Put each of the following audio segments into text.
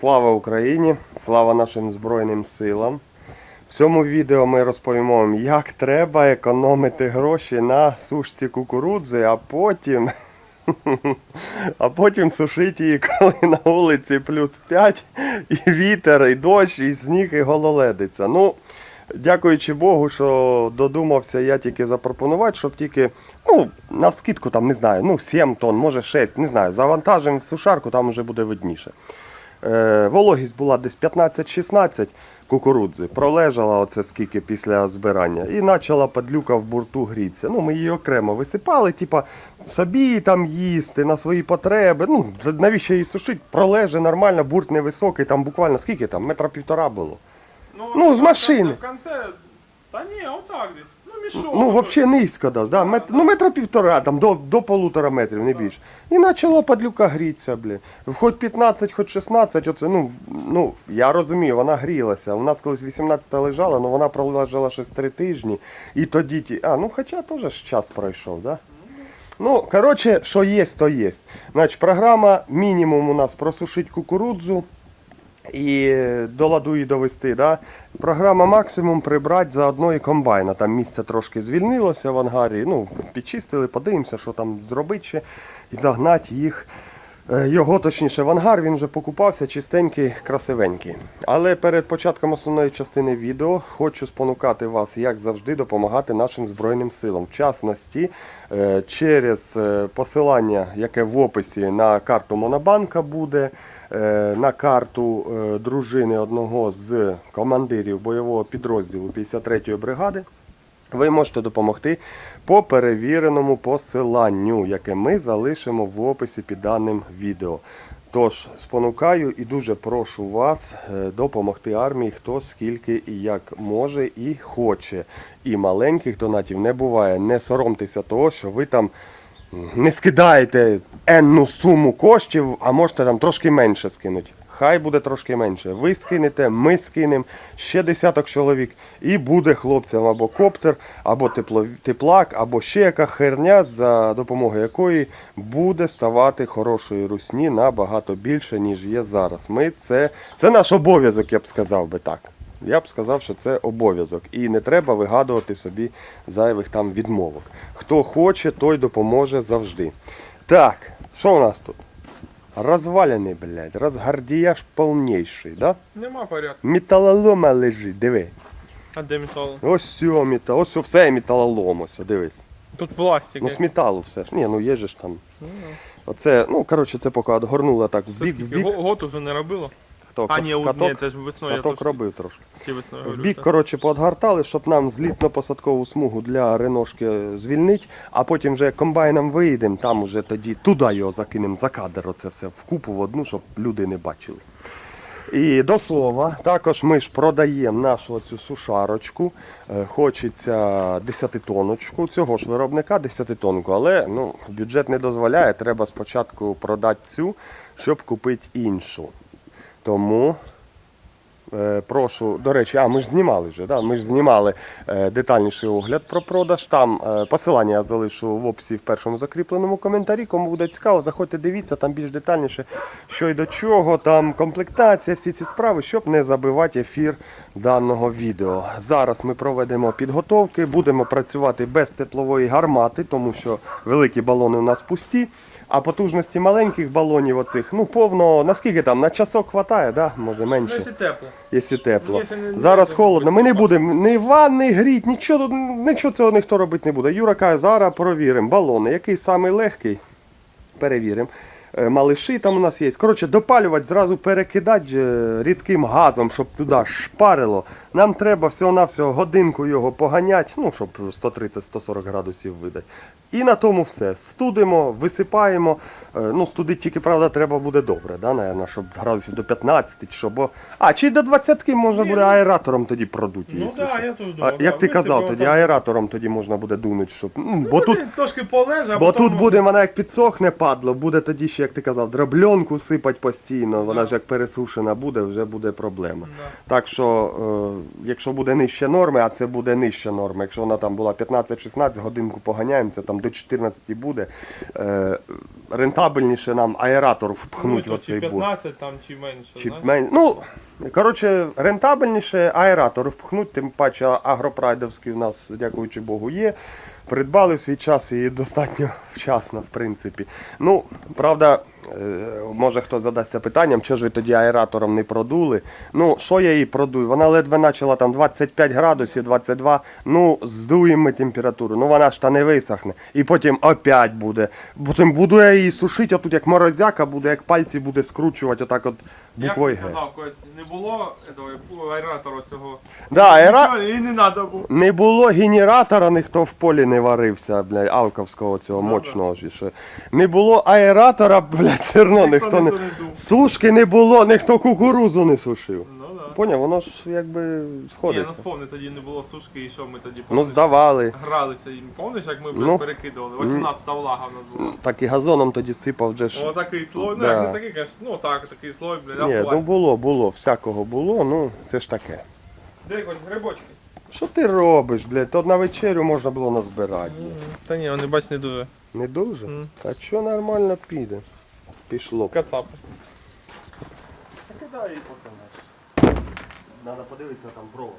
Слава Україні! Слава нашим Збройним силам! В цьому відео ми розповімо вам, як треба економити гроші на сушці кукурудзи, а потім. А потім сушити її, коли на вулиці плюс 5, і вітер, і дощ, і сніг, і гололедиця. Ну, дякуючи Богу, що додумався я тільки запропонувати, щоб тільки, ну, на скидку там, не знаю, ну, 7 тонн, може 6, не знаю, завантажимо в сушарку, там вже буде видніше. Е, вологість була десь 15-16 кукурудзи. Пролежала оце скільки після збирання. І почала падлюка в бурту грітися. Ну, ми її окремо висипали, типа собі там їсти на свої потреби. Ну, навіщо її сушити? Пролеже нормально, бурт невисокий, там буквально скільки там, метра півтора було. Ну, з машини. В конце. Та ні, отак десь. Ну. Ну, взагалі низько, да, да, мет, ну метра півтора, там, до, до полутора метрів, не більше. І почала падлюка грітися, блін. Хоч 15, хоч 16, оце, ну, ну, я розумію, вона грілася. У нас колись 18 лежала, але вона пролежала щось 3 тижні. І тоді ті. А, ну хоча теж час пройшов, да? Ну, коротше, що є, то є. Значить, програма мінімум у нас просушить кукурудзу і до ладу її довести. Да? Програма максимум прибрати за одної комбайна. Там місце трошки звільнилося в ангарі. Ну, підчистили, подивимося, що там зробити ще і загнати їх. е, Його точніше в ангар він вже покупався чистенький, красивенький. Але перед початком основної частини відео хочу спонукати вас, як завжди, допомагати нашим Збройним силам. В частності е, через е, посилання, яке в описі на карту Монобанка буде, на карту е, дружини одного з командирів бойового підрозділу 53-ї бригади. Ви можете допомогти по перевіреному посиланню, яке ми залишимо в описі під даним відео. Тож спонукаю і дуже прошу вас е, допомогти армії, хто скільки і як може і хоче. І маленьких донатів не буває. Не соромтеся того, що ви там не скидаєте енну суму коштів, а можете там трошки менше скинути. Хай буде трошки менше. Ви скинете, ми скинемо, ще десяток чоловік, і буде хлопцям або коптер, або тепло, теплак, або ще яка херня, за допомогою якої буде ставати хорошої русні набагато більше, ніж є зараз. Ми це, це наш обов'язок, я б сказав би так. Я б сказав, що це обов'язок. І не треба вигадувати собі зайвих там відмовок. Хто хоче, той допоможе завжди. Так, що у нас тут? Розвалений, блядь, розгардіяж повніший, да? Нема порядку. Металолома лежить, диви. А де метал? Ось все, метал, ось все металолом, ось, дивись. Тут пластик. Ну з металу все ж. Ні, ну є же ж там. Оце, ну коротше, це поки отгорнуло так в бік, в скільки? бік. Го- Год уже не робило? Хто, А, ні, каток, ні, це ж весною я каток теж робив трошки. весною В бік, коротше, поотгортали, щоб нам злітно-посадкову смугу для реношки звільнити, а потім вже комбайном виїдемо, там уже тоді туди його закинемо за кадр, оце все вкупу в одну, щоб люди не бачили. І до слова, також ми ж продаємо нашу цю сушарочку. Е, Хочеться 10-тоночку, цього ж виробника 10-тонку, але ну, бюджет не дозволяє, треба спочатку продати цю, щоб купити іншу. Тому Е, Прошу, до речі, а ми ж знімали вже, да? ми ж знімали е, детальніший огляд про продаж. Там е, посилання я залишу в описі в першому закріпленому коментарі. Кому буде цікаво, заходьте, дивіться, там більш детальніше, що й до чого, там комплектація, всі ці справи, щоб не забивати ефір даного відео. Зараз ми проведемо підготовки, будемо працювати без теплової гармати, тому що великі балони у нас пусті. А потужності маленьких балонів оцих, ну повно, наскільки там, на часок хватає, да? може Ну, менше якщо тепло. якщо тепло. Якщо не- Зараз не- холодно, ми не будемо ні ванни гріть, нічого, тут- нічого цього ніхто робити не буде. Юра каже, зараз провіримо балони. Який самий легкий? Перевіримо. Е, Малиші там у нас є. Коротше, допалювати, зразу перекидати е, рідким газом, щоб туди шпарило. Нам треба всього-навсього годинку його поганяти, ну, щоб 130-140 градусів видати. І на тому все. Студимо, висипаємо. Е, Ну, студити тільки, правда, треба буде добре, да, наверно, щоб градусів до 15 чи що. Бо... А, чи до 20 можна буде ну- аератором тоді продути. Ну так, що. я теж А, як да, ти казав, тоді там. аератором тоді можна буде дунути, щоб. Ну, бо Ну, тут, Трошки полеже, а бо потім тут буде вона як підсохне падло, буде тоді ще, як ти казав, дробльонку сипать постійно, вона Да. ж як пересушена буде, вже буде проблема. Да. Так що, е, якщо буде нижче норми, а це буде нижче норми, якщо вона там була 15-16, годинку поганяємо, це там до 14 буде. Е, рентабельніше нам аератор впхнуть ну, в то чи оцей бор. 15 там, чи менше. Чи мен... Ну, коротше, рентабельніше аератор впхнуть, тим паче агропрайдовський у нас, дякуючи Богу, є. Придбали в свій час і достатньо вчасно, в принципі. Ну, правда, може хто задасться питанням, чого ж ви тоді аератором не продули. Ну, що я її продую? Вона ледве почала там 25 градусів, 22. Ну, здуємо ми температуру. Ну вона ж та не висохне. І потім опять буде. Потім буду я її сушити, отут як морозяка буде, як пальці буде скручувати, отак от буквою Г. сказав, не було этого, аератора цього. Да, аера... Нічого, І не треба було. Не було генератора, ніхто в полі не варився, блядь, алковського цього Ну, мощного ж ще. Не було аератора, все одно ніхто не. Сушки не було, ніхто кукурузу не сушив. Ну да. Поняв, воно ж якби Ні, ну сходиться. сповни, тоді не було сушки і що ми тоді Ну помниш, здавали. гралися їм. Помниш, як ми блядь, Ну. перекидували? 18 влага в нас було. Так і газоном тоді сипав вже ж. О, такий слой, ну Да. як не такий, конечно, ну так, такий слой, блядь, Ні, асфальт. ну було, було, всякого було, ну це ж таке. Де якось грибочки? Що ти робиш, блядь? То на вечерю можна було назбирати. Та ні, вони бач не дуже. Не дуже? Мгм. Та що нормально піде? Пішло. Кацапи. Кидай її поки Надо подивитися там провод.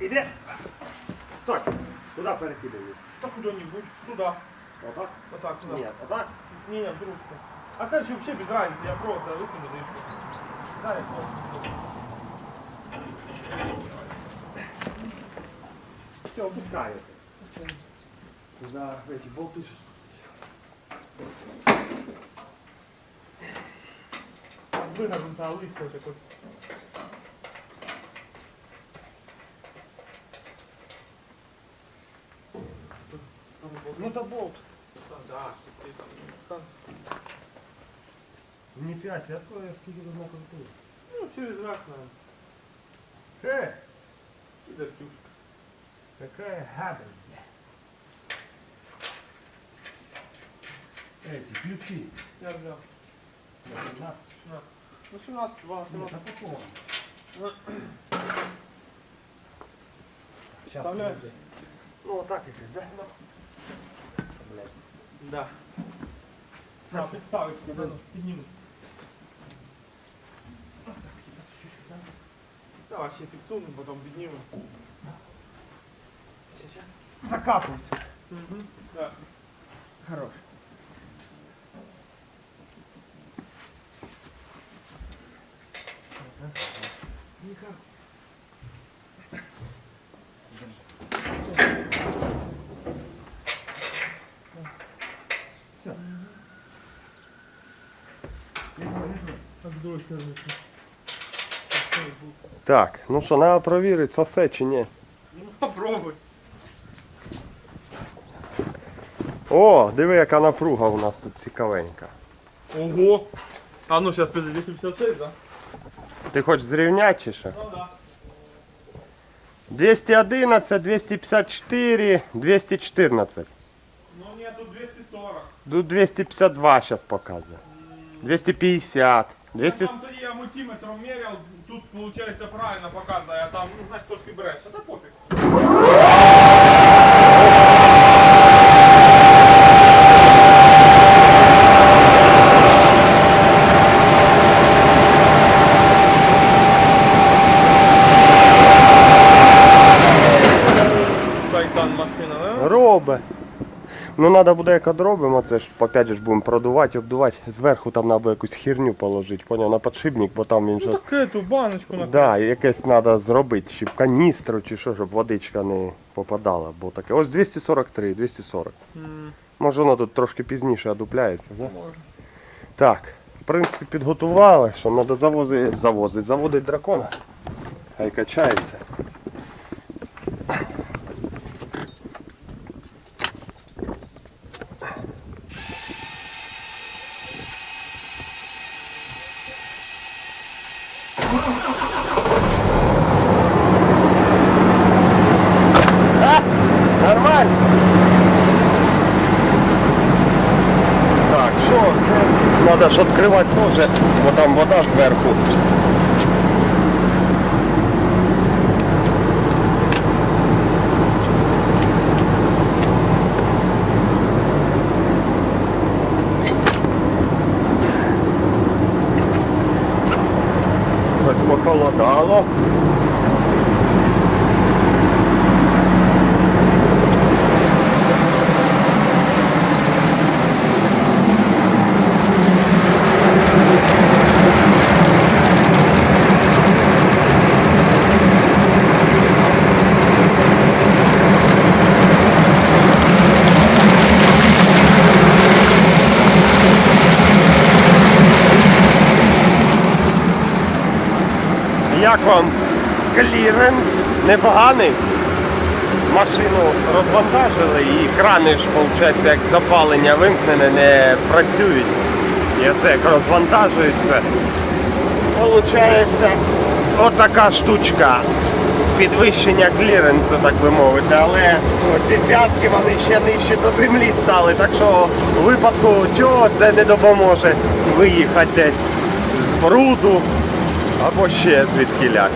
Іде. Стой. Куди перекидаємо? Та куди-нибудь, туди. Отак? Отак, туди. Ні, отак. Ні, ні, в трубку. А далі взагалі без разниці, я просто викину да і все. Дай, я просто. Все, опускаєте. За эти болти. ж. Вигорнута листя таке. Ну то болт. Да, там. Ніфіга, себе, откуда я скільки тут накрутив? Ну, через рак, наверное. Е, Підертюшка. какая гадость. Эти ключи. Я взяв. На 15. На. Ну, 17, 12, Ні, 17. запаковано. Щас, Вставляєш? подожди. Ну, отак якось, да? Блядь. Да. На, підставиш, підніму. Давай ще підсунемо, потім піднімемо. Закапується. Угу. Да. Хорош. Так, ну що, треба провірити, сосе чи ні. Ну, попробуй. О, диви, яка напруга у нас тут цікавенька. Ого! А ну сейчас 256, да? Ти хочеш зрівняти чи що? Ну да. 211, 254, 214. Ну нет, тут 240. Тут 252 зараз показує. 250, 200... Там тоді я мультиметром мерял, тут получается правильно показує, а там, ну, значить, трошки бреше. Та пофіг. Шайтан машина, да? Робе. Ну треба буде як одробимо, це ж опять же ж будемо продувати, обдувати. Зверху там треба якусь херню положити, поняв, на подшипник, бо там він Ну щось. так эту баночку на Да, якесь треба зробити, чи каністру, чи що, щоб водичка не попадала. Бо таке. Ось 243, 240. М, Може воно тут трошки пізніше одупляється, да? може. Так, в принципі, підготували, що треба завозити, завозити, заводити дракона. Хай качається. надо ж відкривати теж, бо там вода зверху. Ось похолодало. Як вам кліренс? Непоганий? Машину розвантажили і крани ж, виходить, як запалення вимкнене, не працюють. І оце як розвантажується. Получається отака штучка. Підвищення кліренсу, так би мовити, але ці п'ятки вони ще нижче до землі стали, так що у випадку цього це не допоможе виїхати десь з бруду або ще звідкілясь.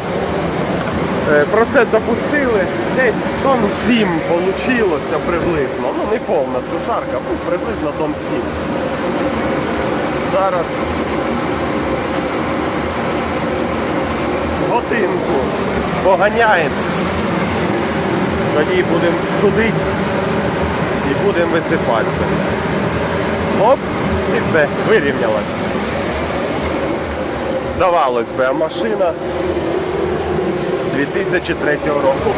Е, Процес запустили, десь тонн 7 вийшло приблизно. Ну не повна сушарка, ну, приблизно тонн 7. Зараз годинку поганяємо. Тоді будемо студити і будемо висипатися. Оп, і все, вирівнялось. Здавалось би, а машина 2003 року.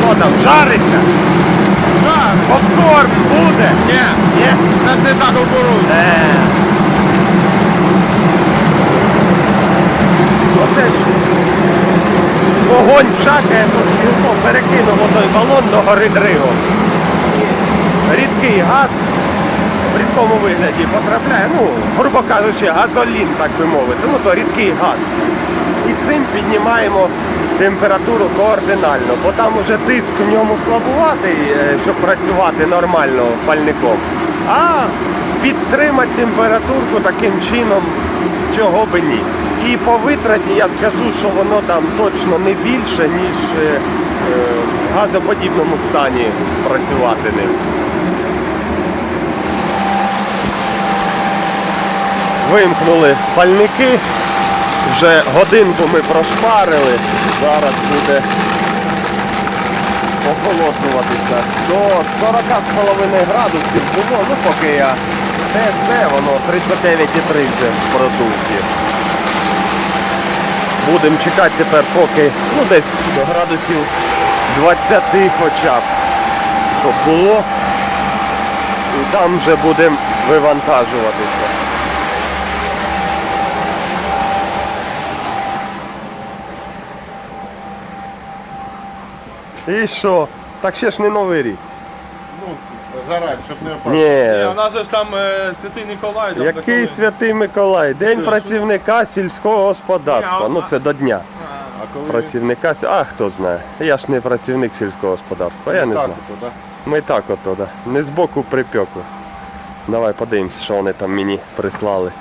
Що там, жариться? Так, Попкорн буде? ні, Ні? це не так оборудовано. Оце ж вогонь шакає, то цілком перекинув той балон до гори дригом. Рідкий газ в рідкому вигляді потрапляє, ну, грубо кажучи, газолін, так би мовити, ну то рідкий газ. І цим піднімаємо температуру координально, бо там уже тиск в ньому слабуватий, е, щоб працювати нормально пальником. А підтримати температурку таким чином, чого би ні. І по витраті я скажу, що воно там точно не більше, ніж е, е, в газоподібному стані працювати ним. Вимкнули пальники. Вже годинку ми прошпарили. Зараз буде охолоджуватися. До 40,5 градусів було, ну поки я те це, воно 39,3 вже в продукті. Будемо чекати тепер поки ну десь до градусів 20 хоча б. Щоб було. І там вже будемо вивантажуватися. І що? Так ще ж не новий рік. Зарані, щоб не опасти. Ні, у нас же ж там е, Святий Ніколай. Там Який такий- святий Миколай? День працівника сільського господарства. Ні, Ну це до дня. А коли Працівника. сі- А хто знає? Я ж не працівник сільського господарства, я не так, знаю. то, да? Ми так ото, да. Не збоку припеку. Давай подивимось, що вони там мені прислали.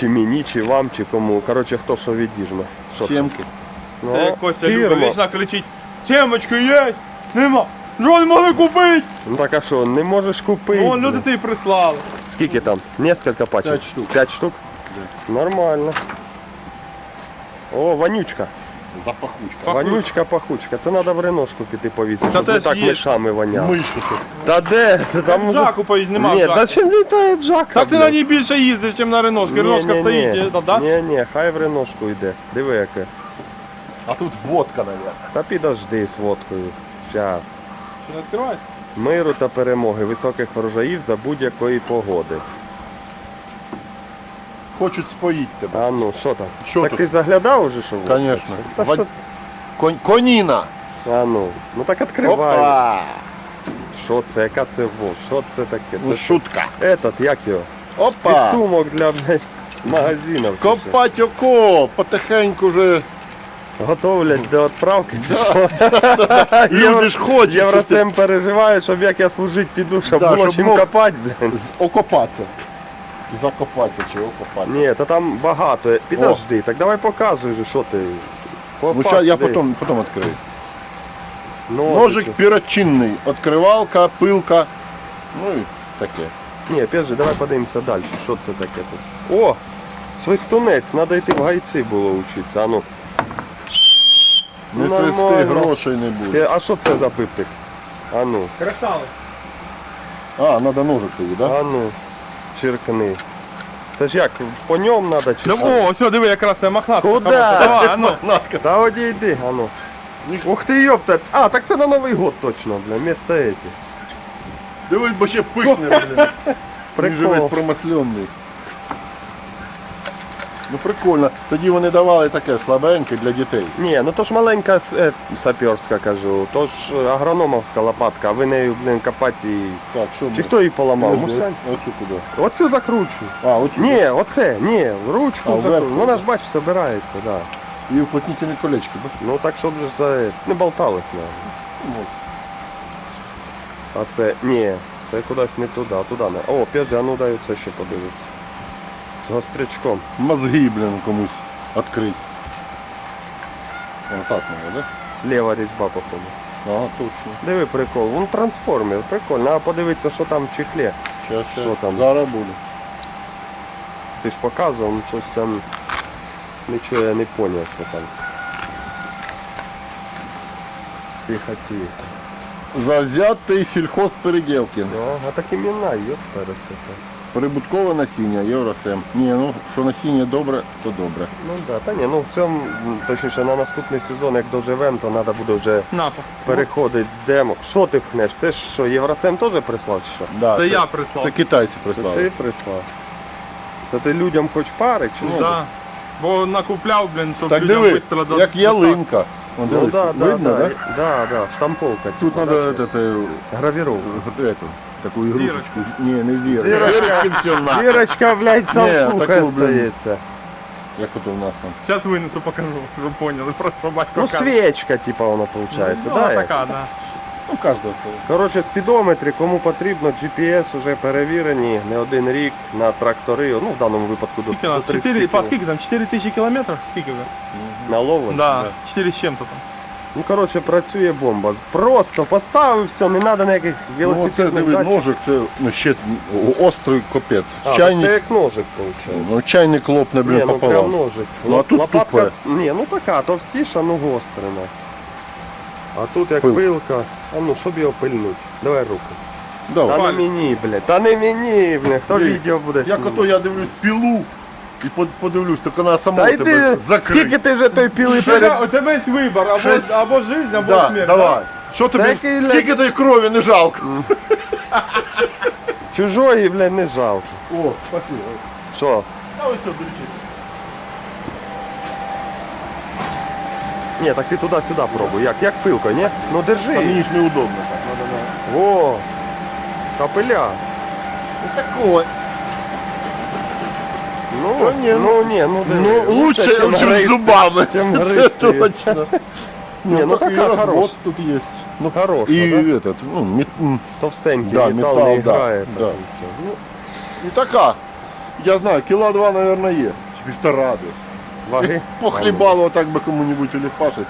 Чи мені, чи вам, чи кому. Коротше, хто що відіжме. Що це? Сімки. Ну, Це Костя фірма. вічно кричить, темочки є, нема. Що не могли купити? Ну так а що, не можеш купити? Ну, люди ти прислали. Скільки там? Несколько пачок? П'ять штук. П'ять штук? Нормально. О, вонючка. Запахучка. Пахучка. Вонючка, пахучка. Це треба в реношку піти повісити, щоб не так мишами воняли. Миші тут. Та де? Це там уже... Жаку поїзд нема. Ні, та чим літає джака? Так ти блядь? на ній більше їздиш, ніж на Реношці. Реношка стоїть, е, та, да? Ні, ні, хай в реношку йде. Диви яке. А тут водка, мабуть. Та підожди з водкою. Щас. Миру та перемоги, високих врожаїв за будь-якої погоди. Хочуть споїть тебе. А ну, що там? Що так тут? ти заглядав уже, що? було? Конечно. Та що? Конь... Коніна. А ну, ну так відкривай. Опа. Що це? Яка це во? Що це таке? Ну, Це шутка. Этот, як його? Опа. Підсумок для блядь, магазинів. Копать око. Потихеньку вже. Готовлять до відправки. чи що? Люди ж ходять. Євроцем переживає, щоб як я служить піду, щоб Да, було щоб чим мог- копати, блін. З- Окопатися. Закопатися чи окопатися. Ні, то там багато. Підожди, так давай показуй, же, що ти. По Ну, ща факту я потім, потім відкрию. Ножик перочинний. Откривалка, пилка. Ну і таке. Ні, пізже, давай подивимося далі. Що це таке тут? О! Свистунець, треба йти в гайці було вчитися. А ну. Не Нормально. свисти, грошей не буде. Ти- А що це за пиптик? А ну, Кристали. А, треба ножик тобі, так? а ну, черкни. Це ж як, по ньому треба чи Да, що? о, все, диви, якраз це мохнатка. Куда? хороша. Давай, а ну. Та одійди, а ну. Ух ти, йопта. А, так це на Новий год точно, бля, вместо этих. Дивись, бо ще пихне, блін. Він же весь Прикол. промаслений. Ну прикольно. Тоді вони давали таке слабеньке для дітей. Ні, ну то ж маленька е, саперська кажу, то ж агрономовська лопатка, а ви нею, блін, копати і... Так, що Чи хто її поламав? Оцю куди? Оцю закручу. А, оцю. Ні, оце, ні, ручку А, закручу. вверх? Вона ж бачиш, собирається, да. І уплотнительне колечко, да? Ну так, щоб за... не болталось, не. Ну, А це, ні, це кудись не туди, а туди не. О, п'ять, а ну дай це ще подивитися. З гострячком. Мозги, блін, комусь відкрити. О, так надо, да? Ліва різьба, походу. Ага, точно. Диви прикол, вон трансформер, прикольно. А подивитися, що там в чехлі. Щас, щас. Що там? Зараз буде. Ти ж показував, ну щось там. Нічого я не зрозумів, що там. Тихо, тихо. Завзятий сільхозпереділкін. Ну, а так імена, йоп, пересипа. Прибуткове насіння, Євросем. Ні, ну, що насіння добре, то добре. Ну да, та ні, ну в цьому, точніше, на наступний сезон, як доживемо, то треба буде вже Напа. переходити з демо. Що ти пхнеш? Це ж що, Євросем теж прислав чи що? Да, Це я прислав. Це китайці Це прислали. ти прислав. Це ти людям хоч пари, чи що? Да. Бо накупляв, блін, щоб Так людям диви, швидко як ялинка. Ну дивись, да, да, видно, да, да? да, да, штамповка. Тут треба да, Гравіровку. Таку ігрушечку. Ні, не зірочку. Зірочка. Зірочки все на. Вірочка, блядь, Ні, сампуха таку, блін. стається. Як ото у нас там. Зараз винесу, покажу, щоб поняли, просто батько Ну, каже. свічка, типа, воно виходить, Ну, да? як? така, да. Ну, кожного своє. Коротше, спідометри, кому потрібно, GPS вже перевірені не один рік на трактори, ну в даному випадку до, Скільки нас? 4, по скільки там? 4 тисячі кілометрів? Скільки вже? на ловлення. Да, 4 з чим-то там. Ну, коротше, працює бомба. Просто поставив все, не треба ніяких Ну, оце велосипедних диви, ножик, це ну, ще острий копець. А, чайник, це як ножик, виходить. ну, чайник лопне, блін, Ні, ну прям пополам. ножик. Ну, а тут Лопатка, тупе. ні, ну така, товстіша, ну гострена. А тут як Пилка. пилка. А ну, щоб його пильнуть. Давай руку. Давай. Та не мені, блядь, та не мені, блядь, хто Блін, відео буде Як ото я дивлюсь пілу і под- подивлюсь, так вона сама Та у тебе йди, закриє. скільки ти вже той піли У перед... тебе, у тебе є вибір, або, Щось- або жизнь, або Да, смерть. давай. Що тобі, блядь? скільки тобі крові не жалко? Чужої, блядь, не жалко. О, спасибо. Що? А ось все, дивіться. Ні, так ти туди-сюди пробуй. Як, як пилкою, ні? Ну А держи. мені ж неудобно так. Надо, на- О, капеля. Ну такое. Ну, Та ні, ну, ні, ну, диви, Ну, лучше, чим чем гризти. зубами. чим Це точно. Ні, ну так така развод хороша. тут есть. Ну, Хороша, и да? этот, ну, мет- Товстенький, Да, метал, метал, не да, грає. да. так. Ну, и така. Я знаю, кіла два, наверное, є. Чи Півтора десь. ваги. Похлібало так би кому-нибудь уліпашить.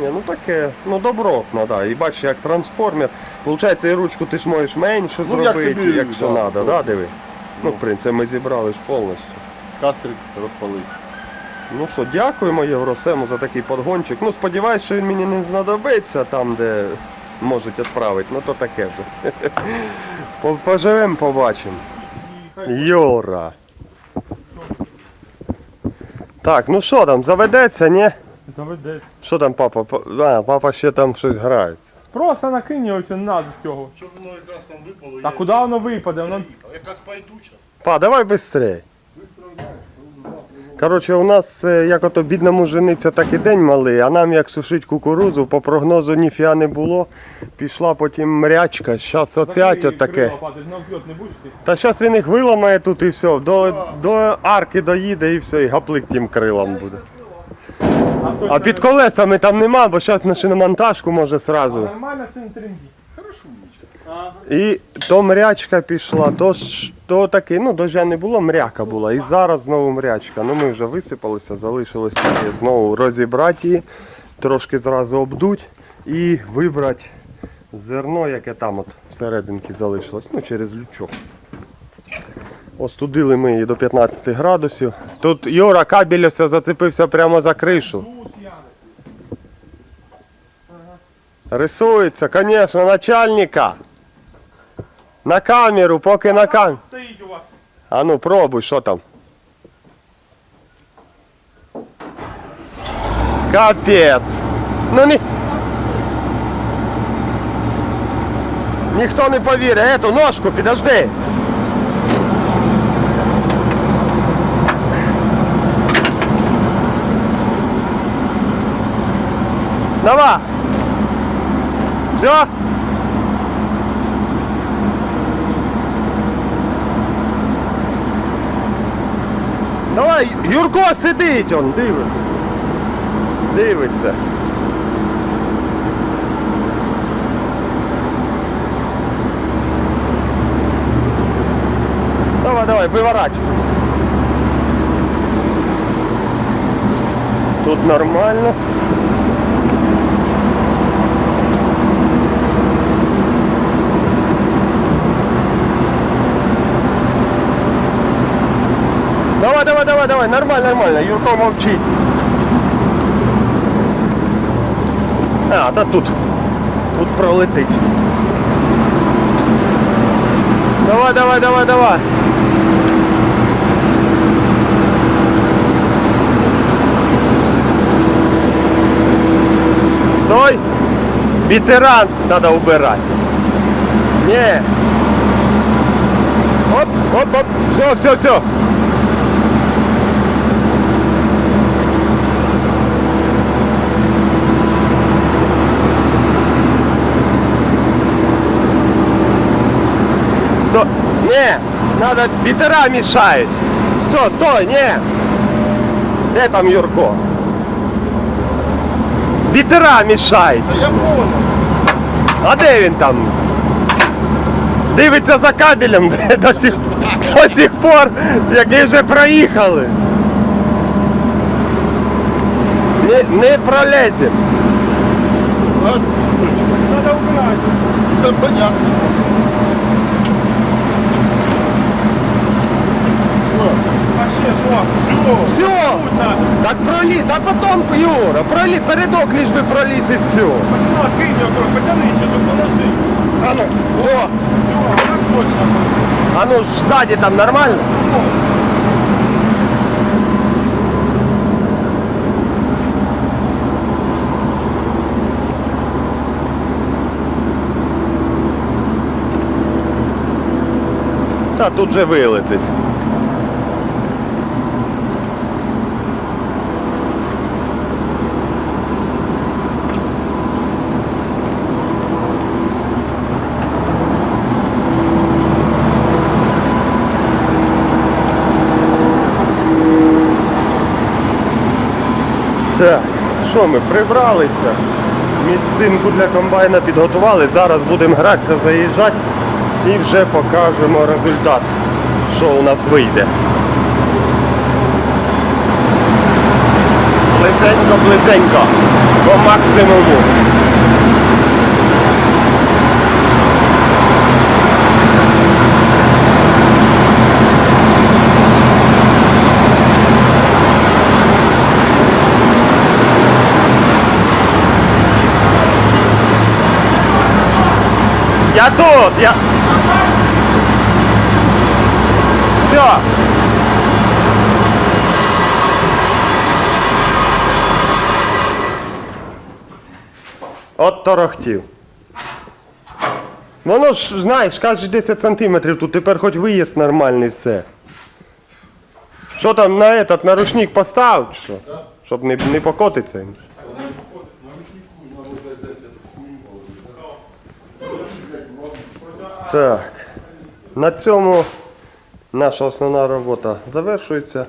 Ні, ну таке, ну добротно, да. І бачиш, як трансформер. Получається, і ручку ти ж можеш менше Ну, як зробити, тобі, якщо да, треба, да, диви. Ну, в принципі, ми зібрали ж повністю. Кастрик розпалив. Ну що, дякуємо Євросему за такий подгончик. Ну, сподіваюсь, що він мені не знадобиться там, де можуть відправити. Ну то таке вже. По- Поживемо, побачимо. Йора. Так, ну що там, заведеться, ні? Заведеться. Що там папа? Па- А, папа ще там щось грається. Просто накинь його, треба з цього. Щоб воно якраз там випало. Та куди воно випаде? Воно... Якась пайдуча. Па, давай швидше. Коротше, у нас е, як ото бідному жениться, так і день малий, а нам як сушить кукурузу, по прогнозу ніфіга не було. Пішла потім мрячка, зараз опять отаке. На взльот не будеш ти? Та зараз він їх виламає тут і все, до, до арки доїде і все, і гаплик тим крилом буде. А, під колесами там нема, бо зараз на шиномонтажку може сразу. Нормально все не тренді. І то мрячка пішла, то, ж- то таки, ну дождя не було, мряка була. І зараз знову мрячка. Ну ми вже висипалися, залишилось тільки знову розібрати її, трошки зразу обдуть. і вибрати зерно, яке там от всерединки залишилось, ну через лючок. Остудили ми її до 15 градусів. Тут Юра кабель ось зацепився прямо за кришу. Рисується, звісно, начальника. На камеру, поки на камеру. Стоїть у вас. А ну пробуй, що там. Капець. Ну ні. Ніхто не повірить. Ету ножку, підожди. Давай. Все? Давай, Юрко сидить он, дивиться. Дивиться. Давай, давай, виворачуй. Тут нормально. Давай, давай, нормально, нормально. Юрко мовчить. А, та тут. Тут пролетить. Давай, давай, давай, давай. Стой! Ветеран надо убирать. Не. Оп, оп, оп. Все, все, все. Не! Надо бітера мішають! Стой, стой, не! Де там Юрко? Бітера мішають! Та я понял. А де він там? Дивиться за кабелем до сих, до сих пор, який вже проїхали. Не, не пролезем. От. Надо убирати. Це понятно. А ще що? Все. Все, так проліз, а потім, Юра, проліз, передок лиш би проліз і все. Пацана, открий його потяни ще, щоб положити. А ну, о, а ну ж ззаді там нормально? Та тут же вилетить. Так, що ми прибралися, місцинку для комбайна підготували. Зараз будемо гратися, заїжджати і вже покажемо результат, що у нас вийде. Близенько, близенько, по максимуму. Я тут, я. Все. От торохтів. Воно ж, знаєш, каже 10 сантиметрів, тут тепер хоч виїзд нормальний все. Що там на этот, на рушник поставив, що? Щоб не, не покотиться. Так. На цьому наша основна робота завершується.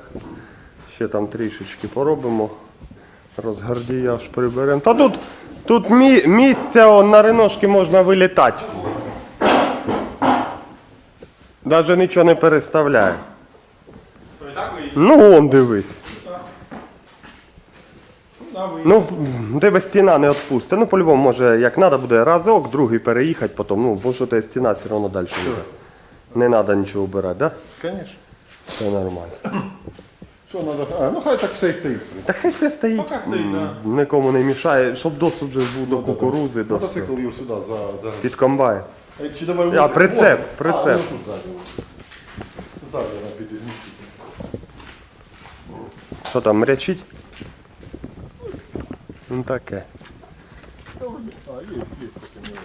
Ще там трішечки поробимо. Розгардіяж приберемо. Та тут, тут мі, місця он, на риношки можна вилітати. Навіть нічого не переставляє. Ну он дивись. Ну. Ну, тебе стіна не відпустить. Ну, по-любому, може, як треба буде разок, другий переїхати потім. Ну, бо що тебе стіна все одно далі буде. Не треба нічого вбирати, так? Да? Конечно. Все нормально. Що надо? А, ну хай так все і стоїть. Та хай все стоїть, Поки стоїть, нікому не мішає, щоб доступ же був до кукурузи, до всього. Мотоцикл його сюди за, за... під комбайн. Е, Чи давай А, прицеп, О, прицеп. А, ну, тут ззаді. Що там, мрячить? Ну таке. А, є, є таке.